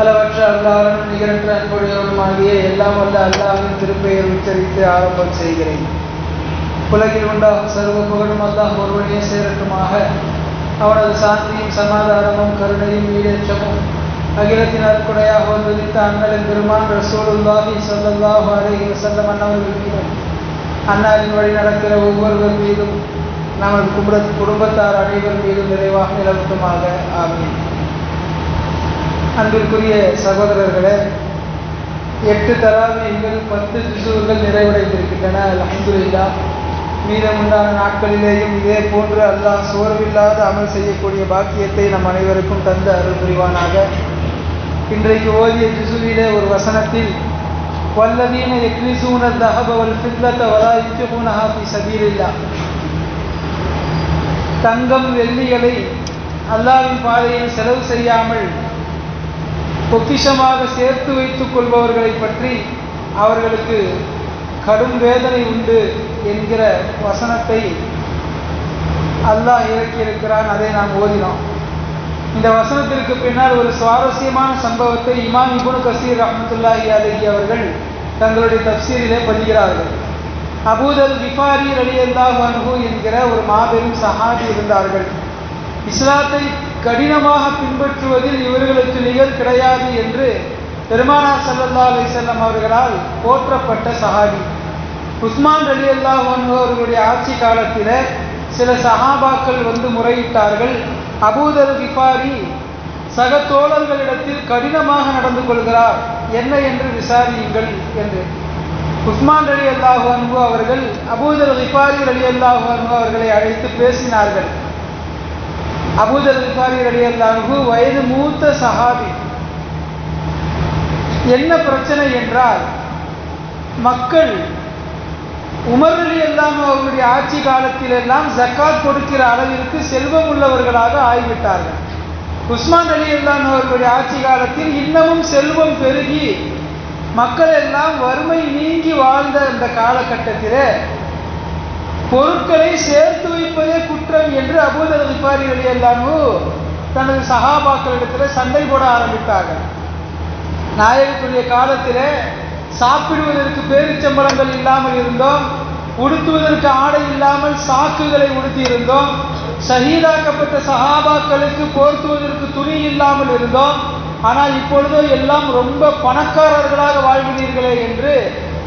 அளவற்ற அல்லாரும் நிகரற்ற அன்புடையவருமாகிய எல்லாம் வல்ல அல்லாவின் திருப்பெயர் உச்சரித்து ஆரம்பம் செய்கிறேன். உலகில் உண்டாகும் சர்வ புகழும் அல்லாஹ் ஒருவனே சேரட்டுமாக. அவனது சாந்தியும் சமாதானமும் கருணையும் ஈடேற்றமும் அகிலத்தின் அற்புடையாக வந்திருந்த அண்ணலின் பெருமான் ரசூலுல்லாஹி ஸல்லல்லாஹு அலைஹி வஸல்லம் அன்னவர்கள் அண்ணாவின் வழி நடக்கிற ஒவ்வொருவர் மீதும் நமது குடும்ப குடும்பத்தார் அனைவர் மீதும் நிறைவாக நிலவட்டுமாக. ஆமீன். அன்பிற்குரிய சகோதரர்களே எட்டு தராவிகள் பத்து திசுவர்கள் நிறைவடைந்திருக்கின்றன அல்ஹம்துலில்லா. மீதமுண்டான நாட்களிலேயும் இதே போன்று அல்லாஹ் சோர்வில்லாத அமல் செய்யக்கூடிய பாக்கியத்தை நம் அனைவருக்கும் தந்த அருள் புரிவானாக. இன்றைக்கு ஓதிய திசுவிலே ஒரு வசனத்தில் வல்லதீன எக்னிசூன தஹப வல் வலா யுன்ஃபிகூனஹா தங்கம் வெள்ளிகளை அல்லாவின் பாதையில் செலவு செய்யாமல் பொக்கிஷமாக சேர்த்து வைத்துக் கொள்பவர்களை பற்றி அவர்களுக்கு கடும் வேதனை உண்டு என்கிற வசனத்தை அல்லாஹ் இறக்கியிருக்கிறான். அதை நாம் ஓதினோம். இந்த வசனத்திற்கு பின்னால் ஒரு சுவாரஸ்யமான சம்பவத்தை இமாம் இபுனு கசீர் ரஹமத்துல்லாஹி அலஹி அவர்கள் தங்களுடைய தப்சீரிலே பதிகிறார்கள். அபூதல் பிஃபாரி அலி அல்லாஹ் அனுகு என்கிற ஒரு மாபெரும் சஹாபி இருந்தார்கள். இஸ்லாத்தை கடினமாக பின்பற்றுவதில் இவர்களுக்கு நிகழ் கிடையாது என்று பெருமானார் சல்லல்லா அலிசல்லம் அவர்களால் போற்றப்பட்ட சஹாபி. உஸ்மான் அலி அல்லா அவர்களுடைய ஆட்சி காலத்தில் சில சஹாபாக்கள் வந்து முறையிட்டார்கள். அபூதர் கிஃபாரி சக தோழர்களிடத்தில் கடினமாக நடந்து கொள்கிறார். என்ன என்று விசாரியுங்கள் என்று. உஸ்மான் அலி அல்லாஹு அன்பு அவர்கள் அபூதர் கிஃபாரி அலி அல்லாஹு அன்பு அவர்களை அழைத்து பேசினார்கள். அபூதல் கிஃபாரி அலி வயது மூத்த சஹாபி. என்ன பிரச்சனை என்றால் மக்கள் உமர் அலி எல்லாம் அவர்களுடைய ஆட்சி காலத்தில் எல்லாம் ஜக்காத் கொடுக்கிற அளவிற்கு செல்வம் உள்ளவர்களாக ஆகிவிட்டார்கள் உஸ்மான் அலி எல்லாம் அவர்களுடைய ஆட்சி காலத்தில் இன்னமும் செல்வம் பெருகி மக்கள் எல்லாம் வறுமை நீங்கி வாழ்ந்த அந்த காலகட்டத்தில் பொருட்களை சேர்த்து வைப்பதே குற்றம் என்று அபூதர் விபாரி எல்லாமோ தனது சகாபாக்களிடத்தில் சண்டை போட ஆரம்பித்தார்கள். நாயகத்துடைய காலத்தில் சாப்பிடுவதற்கு பேரிச்சம்பளங்கள் இல்லாமல் இருந்தோம் உடுத்துவதற்கு ஆடை இல்லாமல் சாக்குகளை உடுத்தி இருந்தோம் சகிதாக்கப்பட்ட சகாபாக்களுக்கு போர்த்துவதற்கு துணி இல்லாமல் இருந்தோம் ஆனால் இப்பொழுதோ எல்லாம் ரொம்ப பணக்காரர்களாக வாழ்கிறீர்களே என்று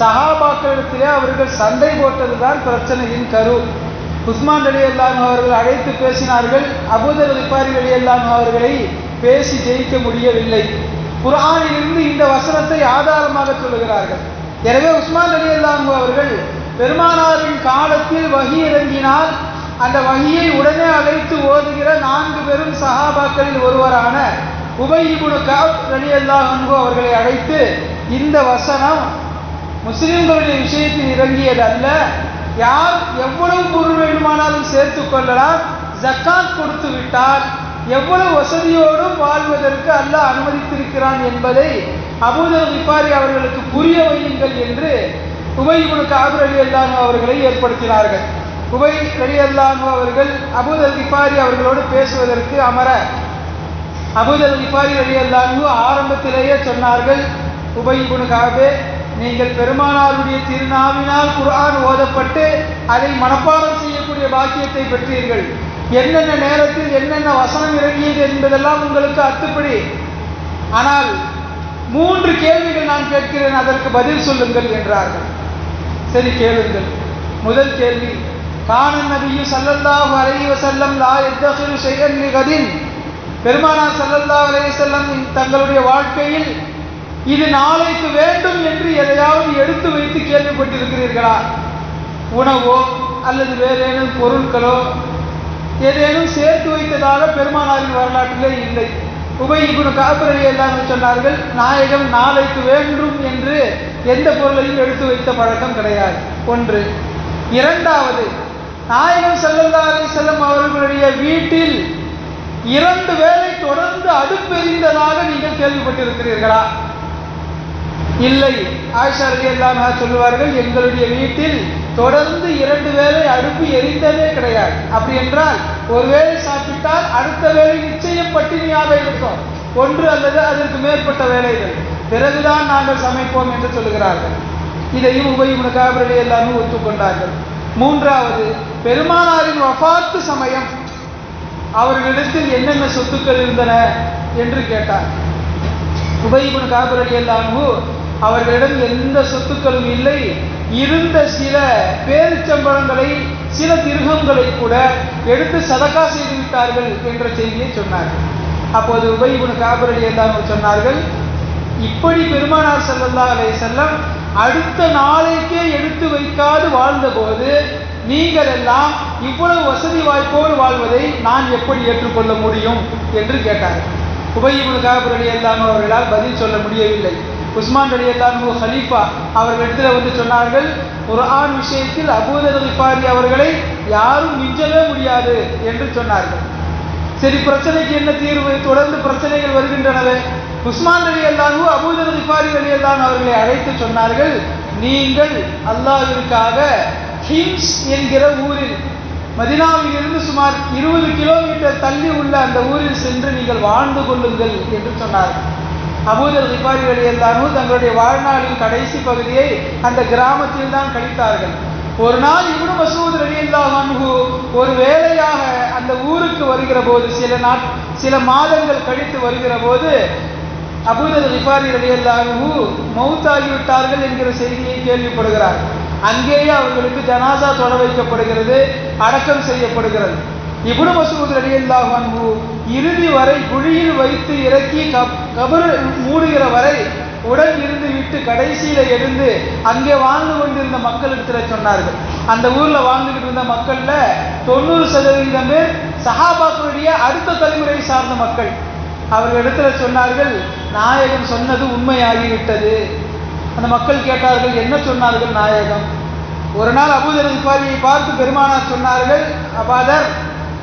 சஹாபாக்களிடத்திலே அவர்கள் சண்டை போட்டதுதான் பிரச்சனையின் கரு. உஸ்மான் அலி அல்லாம் அவர்கள் அழைத்து பேசினார்கள். அபுதர் ரிப்பாரி அலி அல்லாம் அவர்களை பேசி ஜெயிக்க முடியவில்லை. குரானிலிருந்து இந்த வசனத்தை ஆதாரமாக சொல்லுகிறார்கள். எனவே உஸ்மான் அலி அல்லாஹு அவர்கள் பெருமானாரின் காலத்தில் வகி இறங்கினால் அந்த வகியை உடனே அழைத்து ஓதுகிற நான்கு பெரும் சஹாபாக்களில் ஒருவரான உபயிபுனு காப் அலி அல்லாஹு அவர்களை அழைத்து இந்த வசனம் முஸ்லிம்களுடைய விஷயத்தில் இறங்கியது அல்ல யார் எவ்வளவு பொருள் வேண்டுமானாலும் சேர்த்து கொள்ளலாம். ஜக்காத் கொடுத்து விட்டால் எவ்வளவு வசதியோடும் வாழ்வதற்கு அல்லாஹ் அனுமதித்திருக்கிறான் என்பதை அபூதர் விபாரி அவர்களுக்கு புரிய வையுங்கள் என்று உபய்குனு காபர் அலி அல்லானு அவர்களை ஏற்படுத்தினார்கள். உபை அலி அல்லானு அவர்கள் அபூதர் விபாரி அவர்களோடு பேசுவதற்கு அமர. அபூதர் விபாரி அலி அல்லானு ஆரம்பத்திலேயே சொன்னார்கள் உபை குணுகாவே நீங்கள் பெருமானாருடைய திருநாவினால் குரான் ஓதப்பட்டு அதை மனப்பாடம் செய்யக்கூடிய பாக்கியத்தை பெற்றீர்கள். என்னென்ன நேரத்தில் என்னென்ன வசனம் இறங்கியது என்பதெல்லாம் உங்களுக்கு அத்துப்படி. ஆனால் மூன்று கேள்விகள் நான் கேட்கிறேன் அதற்கு பதில் சொல்லுங்கள் என்றார்கள். சரி கேளுங்கள். முதல் கேள்வி காணன் நபியு சல்லல்லாஹு அலைஹி வஸல்லம் லா யத்தகிரு செய்யன் நிகதின் பெருமானார் சல்லல்லாஹு அலைஹி செல்லம் தங்களுடைய வாழ்க்கையில் இது நாளைக்கு வேண்டும் குறித்து கேள்விப்பட்டிருக்கிறீர்களா? உணவோ அல்லது வேறேனும் பொருட்களோ? ஏதேனும் சேர்த்து வைத்ததாக பெருமானாரின் வரலாற்றிலே இல்லை. உபை இப்னு காப்பிரவி எல்லாம் சொன்னார்கள் நாயகம் நாளைக்கு வேண்டும் என்று எந்த பொருளையும் எடுத்து வைத்த பழக்கம் கிடையாது. ஒன்று. இரண்டாவது நாயகம் ஸல்லல்லாஹு அலைஹி அவர்களுடைய வீட்டில் இரண்டு வேளை தொடர்ந்து அடுப்பெறிந்ததாக நீங்கள் கேள்விப்பட்டிருக்கிறீர்களா? இல்லை. ஆயிஷா எல்லாம் சொல்லுவார்கள் எங்களுடைய வீட்டில் தொடர்ந்து இரண்டு வேளை அடுப்பு எரிந்ததே கிடையாது. அப்படி என்றால் ஒரு வேளை சாப்பிட்டால் அடுத்த வேளை நிச்சயம் பட்டினியாக இருக்கும். ஒன்று அல்லது அதற்கு மேற்பட்ட வேலைகள். பிறகுதான் நாங்கள் சமைப்போம் என்று சொல்லுகிறார்கள். இதையும் உபயோக காபரலி எல்லாமே ஒத்துக்கொண்டார்கள். மூன்றாவது பெருமானாரின் வபாத்து சமயம். அவர்களிடத்தில் என்னென்ன சொத்துக்கள் இருந்தன என்று கேட்டார். உபயிபுன் காபர் அலி அவர்களிடம் எந்த சொத்துக்களும் இல்லை. இருந்த சில பேரிச்சம்பழங்களை சில திருகங்களை கூட எடுத்து சதக்கா செய்து விட்டார்கள் என்ற செய்தியை சொன்னார்கள். அப்போது உபயிபுன் காபர் அலி சொன்னார்கள் இப்படி பெருமானார் செல்லல்லா அலே செல்லம் அடுத்த நாளைக்கே எடுத்து வைக்காது வாழ்ந்தபோது நீங்கள் எல்லாம் இவ்வளவு வசதி வாய்ப்போடு வாழ்வதை நான் எப்படி ஏற்றுக்கொள்ள முடியும்? என்று கேட்டார்கள். உபயிபுல் காபர் அலி அவர்களால் பதில் சொல்ல முடியவில்லை. உஸ்மான் அலி அல்லாமு ஹலீஃபா அவர்களிடத்தில் வந்து சொன்னார்கள் குர்ஆன் விஷயத்தில் அபூதர் அவர்களை யாரும் மிஞ்சவே முடியாது என்று சொன்னார்கள். சரி பிரச்சனைக்கு என்ன தீர்வு? தொடர்ந்து பிரச்சனைகள் வருகின்றனவே. உஸ்மான் அலி அல்லாஹு அபூதர் ரிஃபாரி அலி அல்லான் அவர்களை அழைத்து சொன்னார்கள் நீங்கள் அல்லாஹிற்காக ஹிம்ஸ் என்கிற ஊரில் மதினாவில் இருந்து சுமார் இருபது கிலோமீட்டர் தள்ளி உள்ள அந்த ஊரில் சென்று நீங்கள் வாழ்ந்து கொள்ளுங்கள் என்று சொன்னார்கள். அபூதர் திபாரி அலி எல்லாரும் தங்களுடைய வாழ்நாளின் கடைசி பகுதியை அந்த கிராமத்தில் தான் கழித்தார்கள். ஒரு நாள் இவனு மசூத் ரலியல்லாஹு அன்ஹு ஒரு வேலையாக அந்த ஊருக்கு வருகிற போது சில நாட் சில மாதங்கள் கழித்து வருகிற போது அபூதர் ரிஃபாரி ரலியல்லாஹு மௌத்தாகிவிட்டார்கள் என்கிற செய்தியை கேள்விப்படுகிறார். அங்கேயே அவர்களுக்கு ஜனாசா தொட வைக்கப்படுகிறது அடக்கம் செய்யப்படுகிறது. இபுனு மசூத் ரலியல்லாஹு அன்ஹு இறுதி வரை குழியில் வைத்து இறக்கி கப் கபர் மூடுகிற வரை உடன் இருந்து விட்டு கடைசியில எழுந்து அங்கே வாழ்ந்து கொண்டிருந்த மக்களிடத்தில் சொன்னார்கள். அந்த ஊர்ல வாழ்ந்துகிட்டு இருந்த மக்கள்ல தொண்ணூறு சதவீதம் பேர் சஹாபாக்களுடைய அடுத்த தலைமுறை சார்ந்த மக்கள். அவர்கள் இடத்துல சொன்னார்கள் நாயகம் சொன்னது உண்மையாகிவிட்டது. அந்த மக்கள் கேட்டார்கள் என்ன சொன்னார்கள் நாயகம்? ஒரு நாள் அபூதர் பாரியை பார்த்து பெருமானார் சொன்னார்கள் அபாதர்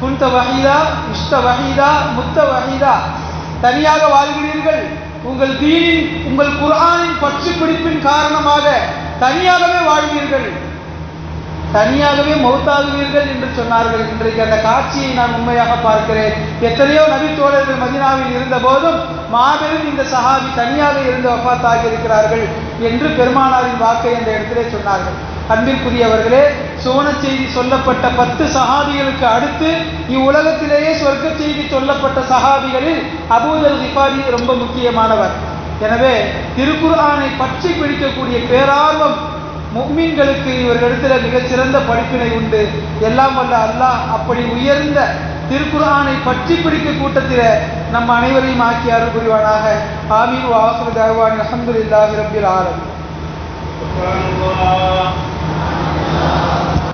குந்த வகிதா இஷ்ட வகைதா முத்த வகிதா தனியாக வாழ்கிறீர்கள். உங்கள் தீனின் உங்கள் குரானின் பற்று பிடிப்பின் காரணமாக தனியாகவே வாழ்வீர்கள். தனியாகவே மௌத்தாகுவீர்கள் என்று சொன்னார்கள். இன்றைக்கு அந்த காட்சியை நான் உண்மையாக பார்க்கிறேன். எத்தனையோ நபித்தோழர்கள் மதினாவில் இருந்த போதும் மாபெரும் இந்த சஹாபி தனியாக இருந்து வஃபாத்தாகி இருக்கிறார்கள் என்று பெருமானாரின் வாக்கை அந்த இடத்திலே சொன்னார்கள். அன்பிற்குரியவர்களே சோன செய்தி சொல்லப்பட்ட பத்து சஹாபிகளுக்கு அடுத்து இவ்வுலகத்திலேயே சொர்க்க செய்தி சொல்லப்பட்ட சஹாபிகளில் அபூதல் கிஃபாரி ரொம்ப முக்கியமானவர். எனவே திருக்குர்ஆனை பற்றி பிடிக்கக்கூடிய பேரார்வம் முக்மீன்களுக்கு இவர்களிடத்தில் மிகச்சிறந்த படிப்பினை உண்டு. எல்லாம் வல்ல அல்லாஹ் அப்படி உயர்ந்த திருக்குர்ஆனை பற்றி பிடிக்க கூட்டத்தில் நம் அனைவரையும் ஆக்கி அருள் புரிவானாக. ஆமீர் அஹமது அஹமதுல்லாஹி ரபில் ஆலம்